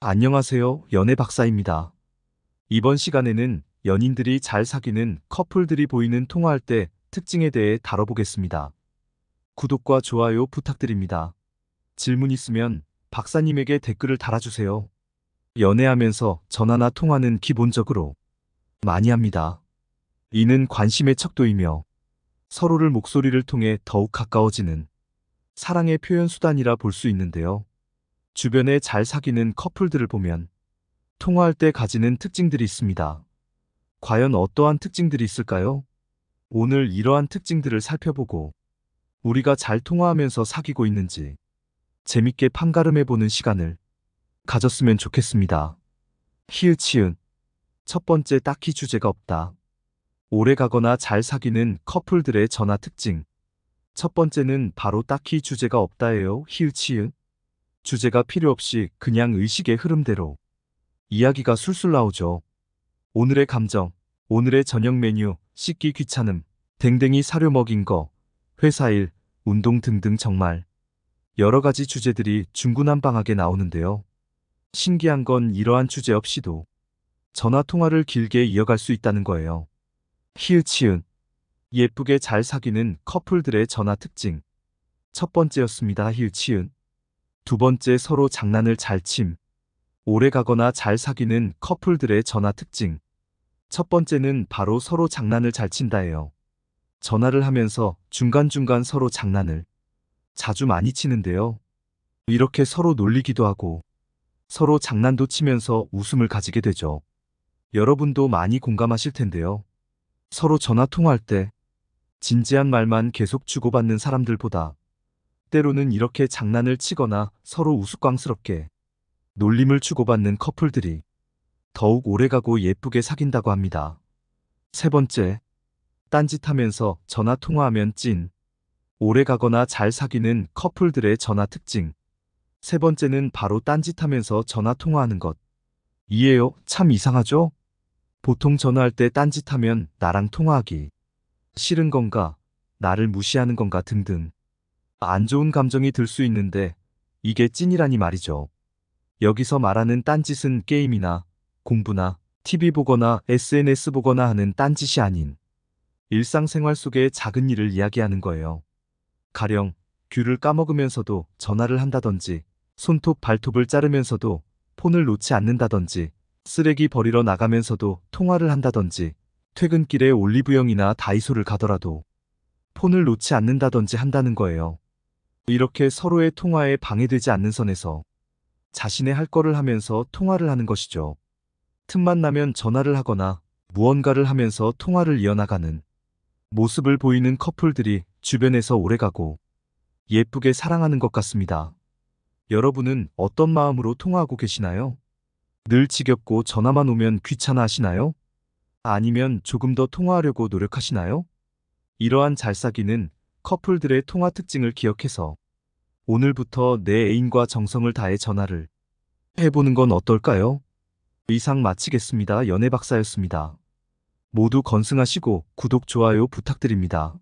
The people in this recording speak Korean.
안녕하세요. 연애 박사입니다. 이번 시간에는 연인들이 잘 사귀는 커플들이 보이는 통화할 때 특징에 대해 다뤄보겠습니다. 구독과 좋아요 부탁드립니다. 질문 있으면 박사님에게 댓글을 달아주세요. 연애하면서 전화나 통화는 기본적으로 많이 합니다. 이는 관심의 척도이며 서로를 목소리를 통해 더욱 가까워지는 사랑의 표현 수단이라 볼 수 있는데요. 주변에 잘 사귀는 커플들을 보면 통화할 때 가지는 특징들이 있습니다. 과연 어떠한 특징들이 있을까요? 오늘 이러한 특징들을 살펴보고 우리가 잘 통화하면서 사귀고 있는지 재밌게 판가름해보는 시간을 가졌으면 좋겠습니다. 히읗치은 첫 번째 딱히 주제가 없다. 오래 가거나 잘 사귀는 커플들의 전화 특징. 첫 번째는 바로 딱히 주제가 없다예요. 히읗치은 주제가 필요 없이 그냥 의식의 흐름대로 이야기가 술술 나오죠. 오늘의 감정, 오늘의 저녁 메뉴, 씻기 귀찮음, 댕댕이 사료 먹인 거, 회사 일, 운동 등등 정말 여러 가지 주제들이 중구난방하게 나오는데요. 신기한 건 이러한 주제 없이도 전화 통화를 길게 이어갈 수 있다는 거예요. 히읗치은 예쁘게 잘 사귀는 커플들의 전화 특징 첫 번째였습니다. 히읗치은 두 번째 서로 장난을 잘 침. 오래 가거나 잘 사귀는 커플들의 전화 특징. 첫 번째는 바로 서로 장난을 잘 친다예요. 전화를 하면서 중간중간 서로 장난을 자주 많이 치는데요. 이렇게 서로 놀리기도 하고 서로 장난도 치면서 웃음을 가지게 되죠. 여러분도 많이 공감하실 텐데요. 서로 전화 통화할 때 진지한 말만 계속 주고받는 사람들보다 때로는 이렇게 장난을 치거나 서로 우스꽝스럽게 놀림을 주고받는 커플들이 더욱 오래가고 예쁘게 사귄다고 합니다. 세 번째, 딴짓하면서 전화 통화하면 찐. 오래가거나 잘 사귀는 커플들의 전화 특징. 세 번째는 바로 딴짓하면서 전화 통화하는 것. 이에요. 참 이상하죠? 보통 전화할 때 딴짓하면 나랑 통화하기 싫은 건가, 나를 무시하는 건가 등등. 안 좋은 감정이 들 수 있는데 이게 찐이라니 말이죠. 여기서 말하는 딴짓은 게임이나 공부나 TV 보거나 SNS 보거나 하는 딴짓이 아닌 일상생활 속의 작은 일을 이야기하는 거예요. 가령 귤을 까먹으면서도 전화를 한다든지 손톱 발톱을 자르면서도 폰을 놓지 않는다든지 쓰레기 버리러 나가면서도 통화를 한다든지 퇴근길에 올리브영이나 다이소를 가더라도 폰을 놓지 않는다든지 한다는 거예요. 이렇게 서로의 통화에 방해되지 않는 선에서 자신의 할 거를 하면서 통화를 하는 것이죠. 틈만 나면 전화를 하거나 무언가를 하면서 통화를 이어나가는 모습을 보이는 커플들이 주변에서 오래가고 예쁘게 사랑하는 것 같습니다. 여러분은 어떤 마음으로 통화하고 계시나요? 늘 지겹고 전화만 오면 귀찮아 하시나요? 아니면 조금 더 통화하려고 노력하시나요? 이러한 잘 사귀는 커플들의 통화 특징을 기억해서 오늘부터 내 애인과 정성을 다해 전화를 해보는 건 어떨까요? 이상 마치겠습니다. 연애 박사였습니다. 모두 건승하시고 구독, 좋아요 부탁드립니다.